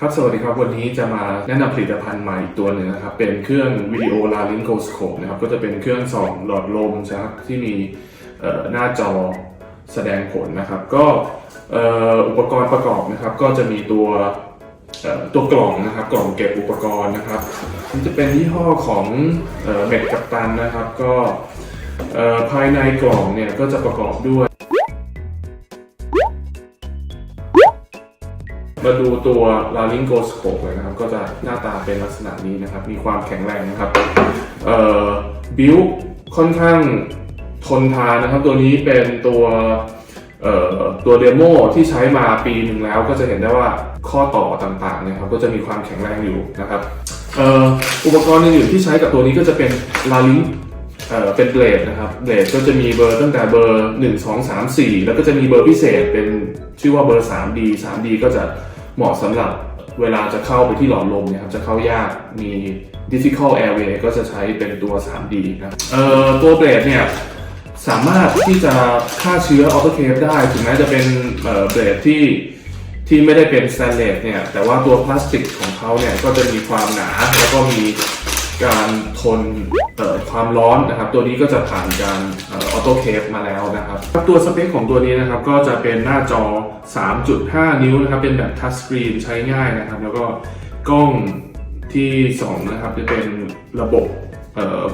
ครับ สวัสดีครับ วันนี้จะมาแนะนำผลิตภัณฑ์ใหม่อีกตัวหนึ่งนะครับ เป็นเครื่องวิดีโอ l a r y n g o s c o p e นะครับ ก็จะเป็นเครื่องส่องหลอดลมนะครับที่มีหน้าจอแสดงผลนะครับ ก็อุปกรณ์ประกอบนะครับ ก็จะมีตัวตัวกล่องนะครับ กล่องเก็บอุปกรณ์นะครับนี่จะเป็นยี่ห้อของเม็ดกัปตันนะครับ ก็ภายในกล่องเนี่ยก็จะประกอบด้วย มาดูตัว l a r y n g o s c o p e เลยนะครับ ก็จะหน้าตาเป็นลักษณะนี้นะครับ มีความแข็งแรงนะครับเอ่อบิวค่อนข้างทนทานนะครับ ตัวนี้เป็นตัวเอ่อตัวเดโมที่ใช้มาปีหนึ่งแล้วก็จะเห็นได้ว่าข้อต่อต่างๆนี่ยครับก็จะมีความแข็งแรงอยู่นะครับเอ่ออุปกรณ์อื่นๆที่ใช้กับตัวนี้ก็จะเป็น l a r y n เอ่อเป็นเบลดนะครับเบลดก็จะมีเบอร์ตั้งแต่เบอร์ 1 2 3 4 แล้วก็จะมีเบอร์พิเศษเป็นชื่อว่าเบอร์ 3D 3D ก็จะ เหมาะสำหรับเวลาจะเข้าไปที่หลอดลมเนี่ยครับจะเข้ายากมี difficult airway ก็จะใช้เป็นตัว 3D นะครับเอ่อตัวเบรดเนี่ยสามารถที่จะฆ่าเชื้อออโตเคฟได้ถึงแม้จะเป็นเอ่อเบรดที่ที่ไม่ได้เป็นสแตนเลสเนี่ยแต่ว่าตัวพลาสติกของเขาเนี่ยก็จะมีความหนาแล้วก็มี การทนต่อความร้อนนะครับ ตัวนี้ก็จะผ่านการออโต้เคฟมาแล้วนะครับ ตัวสเปคของตัวนี้นะครับก็จะเป็นหน้าจอ 3.5 นิ้วนะครับ เป็นแบบทัชสกรีนใช้ง่ายนะครับ แล้วก็กล้องที่ 2 นะครับ จะเป็นระบบ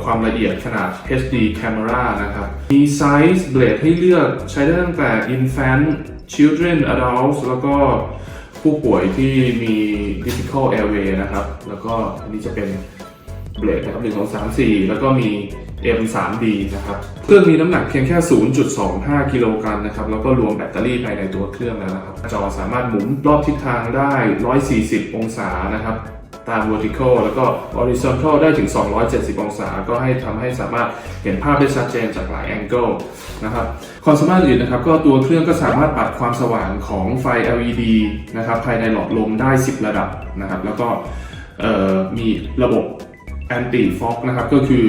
ความละเอียดขนาด HD camera นะครับ มีไซส์เบลดให้เลือกใช้ได้ตั้งแต่ infant children adults แล้วก็ผู้ป่วยที่มี difficult airway นะครับ แล้วก็อันนี้จะเป็น เบลดนะครับ1 2 3 4แล้วก็มี M3D นะครับ เครื่องมีน้ำหนักเพียงแค่ 0.25 กิโลกรัมนะครับ แล้วก็รวมแบตเตอรี่ภายในตัวเครื่องแล้วนะครับ จอสามารถหมุนรอบทิศทางได้ 140 องศานะครับ ตาม vertical แล้วก็ horizontal ได้ถึง 270 องศา ก็ให้ทำให้สามารถเห็นภาพได้ชัดเจนจากหลาย angle นะครับ ความสามารถอื่นนะครับ ก็ตัวเครื่องก็สามารถปรับความสว่างของไฟ LED นะครับ ภายในหลอดลมได้ 10 ระดับนะครับ แล้วก็มีระบบ anti fog นะครับก็คือ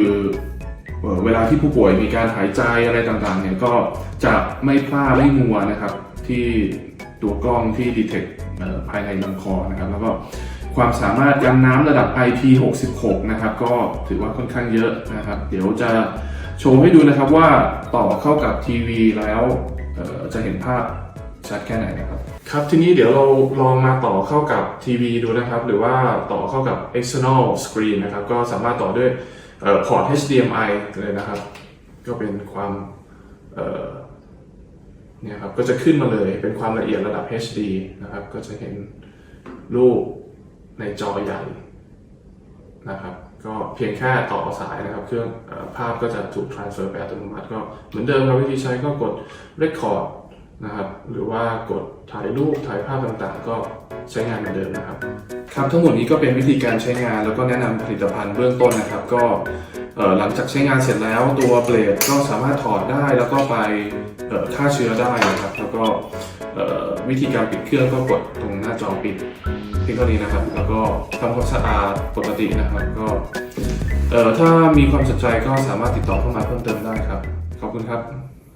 เออเวลาที่ผู้ป่วยมีการหายใจอะไรต่างๆเนี่ยก็จะไม่พลาดไม่มัวนะครับที่ตัวกล้องที่ detect เอ่อภายในลำคอนะครับแล้วก็ความสามารถกันน้ำระดับ IP66 นะครับก็ถือว่าค่อนข้างเยอะนะครับ เดี๋ยวจะโชว์ให้ดูนะครับว่าต่อเข้ากับทีวีแล้วจะเห็นภาพ ชัดแค่ไหนนะครับ ครับทีนี้เดี๋ยวเราลองมาต่อเข้ากับทีวีดูนะครับ หรือว่าต่อเข้ากับ external screen นะครับ ก็สามารถต่อด้วยออพอร์ต HDMI เลยนะครับ ก็เป็นความเนี่ยครับก็จะขึ้นมาเลยเป็นความละเอียดระดับ HD นะครับ ก็จะเห็นรูปในจอใหญ่นะครับ ก็เพียงแค่ต่อสายนะครับ เครื่องอภาพก็จะถูก transfer ไปอัตโนมัติก็เหมือนเดิมครับวิธีใช้ก็กด record นะครับ หรือว่ากดถ่ายรูปถ่ายภาพต่างๆ ก็ใช้งานเหมือนเดิมนะครับ ครับทั้งหมดนี้ก็เป็นวิธีการใช้งานแล้วก็แนะนำผลิตภัณฑ์เบื้องต้นนะครับ ก็หลังจากใช้งานเสร็จแล้วตัวเบลดก็สามารถถอดได้แล้วก็ไปฆ่าเชื้อได้นะครับ แล้วก็วิธีการปิดเครื่องก็กดตรงหน้าจอปิดเพียงเท่านี้นะครับ แล้วก็ทำความสะอาดปกตินะครับก็ถ้ามีความสนใจก็สามารถติดต่อเข้ามาเพิ่มเติมได้ครับ ขอบคุณครับ